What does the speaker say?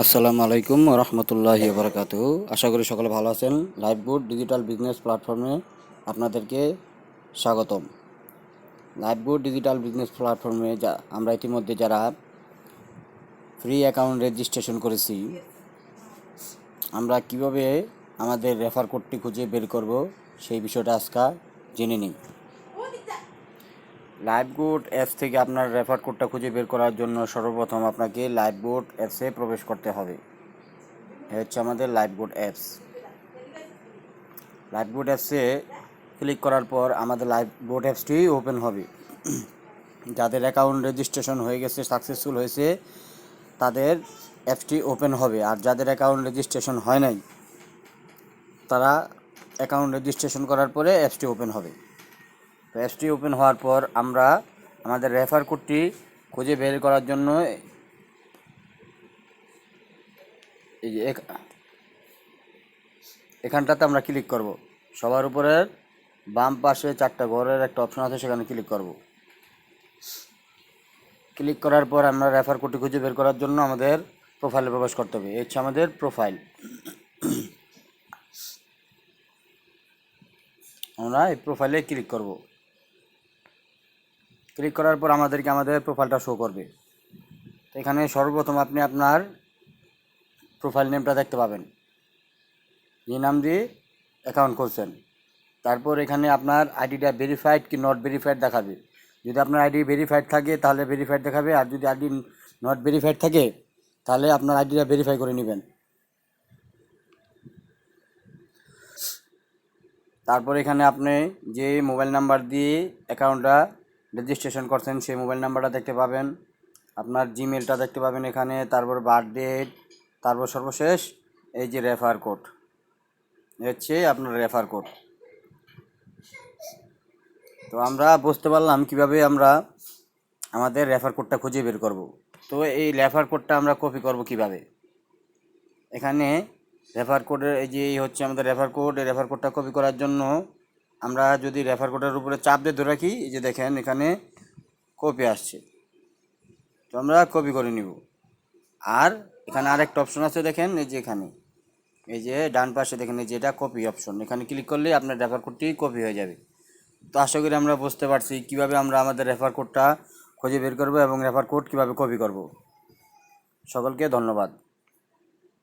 আসসালামু আলাইকুম রহমতুল্লাহি বরকাতু আশা করি সকলে ভালো আছেন। লাইফবোর্ড ডিজিটাল বিজনেস প্ল্যাটফর্মে আপনাদেরকে স্বাগতম। লাইফবোর্ড ডিজিটাল বিজনেস প্ল্যাটফর্মে যা, আমরা ইতিমধ্যে যারা ফ্রি অ্যাকাউন্ট রেজিস্ট্রেশন করেছি, আমরা কীভাবে আমাদের রেফার কোডটি খুঁজে বের করব সেই বিষয়টা আজকে জেনে নিই। লাইভবোট অ্যাপস থেকে আপনার রেফার কোডটা খুঁজে বের করার জন্য সর্বপ্রথম আপনাকে লাইভবোট অ্যাপসে প্রবেশ করতে হবে। হচ্ছে আমাদের লাইভবোট অ্যাপস লাইভবোট অ্যাপসে ক্লিক করার পর আমাদের লাইভবোট অ্যাপসটি ওপেন হবে। যাদের অ্যাকাউন্ট রেজিস্ট্রেশন হয়ে গেছে সাকসেসফুল হয়েছে, তাদের অ্যাপসটি ওপেন হবে। আর যাদের অ্যাকাউন্ট রেজিস্ট্রেশন হয় নাই, তারা অ্যাকাউন্ট রেজিস্ট্রেশন করার পরে অ্যাপসটি ওপেন হবে। তো অ্যাপসটি ওপেন হওয়ার পর আমরা আমাদের রেফার কোডটি খুঁজে বের করার জন্য এই যে এখানটাতে আমরা ক্লিক করব। সবার উপরের বাম পাশে চারটা ঘরের একটা অপশন আছে, সেখানে ক্লিক করব। ক্লিক করার পর আমরা রেফার কোডটি খুঁজে বের করার জন্য আমাদের প্রোফাইলে প্রবেশ করতে হবে। হচ্ছে আমাদের প্রোফাইল। আমরা এই প্রোফাইলে ক্লিক করব। ক্লিক করার পর আমাদেরকে আমাদের প্রোফাইলটা শো করবে। তো এখানে সর্বপ্রথম আপনি আপনার প্রোফাইল নেমটা দেখতে পাবেন। যে নাম দিয়ে অ্যাকাউন্ট করছেন তারপর এখানে আপনার আইডিটা ভেরিফাইড কি নট ভেরিফাইড দেখাবে। যদি আপনার আইডি ভেরিফাইড থাকে, তাহলে ভেরিফাইড দেখাবে। আর যদি আইডি নট ভেরিফাইড থাকে, তাহলে আপনার আইডিটা ভেরিফাই করে নেবেন। তারপর এখানে আপনি যে মোবাইল নাম্বার দিয়ে অ্যাকাউন্টটা রেজিস্ট্রেশন করছেন, সেই মোবাইল নাম্বারটা দেখতে পাবেন। আপনার জিমেলটা দেখতে পাবেন এখানে, তারপর বার্থডেট তারপর সর্বশেষ, এই যে রেফার কোড হচ্ছে আপনার রেফার কোড তো আমরা বুঝতে পারলাম কীভাবে আমরা আমাদের রেফার কোডটা খুঁজে বের করব। তো এই রেফার কোডটা আমরা কপি করব কীভাবে? এখানে রেফার কোডের এই যে এই হচ্ছে আমাদের রেফার কোড এই রেফার কোডটা কপি করার জন্য আমরা যদি রেফার কোডের উপরে চাপ দিয়ে ধরে রাখি, এই যে দেখেন এখানে কপি আসছে। তো আমরা কপি করে নিব। আর এখানে আরেকটা অপশন আছে দেখেন, এই যে এখানে। এই যে ডান পাশে দেখেন, এই যে এটা কপি অপশন এখানে ক্লিক করলে আপনার রেফার কোডটি কপি হয়ে যাবে। তো আশা করি আমরা বুঝতে পারছি কীভাবে আমরা আমাদের রেফার কোডটা খুঁজে বের করব এবং রেফার কোড কীভাবে কপি করব। সকলকে ধন্যবাদ।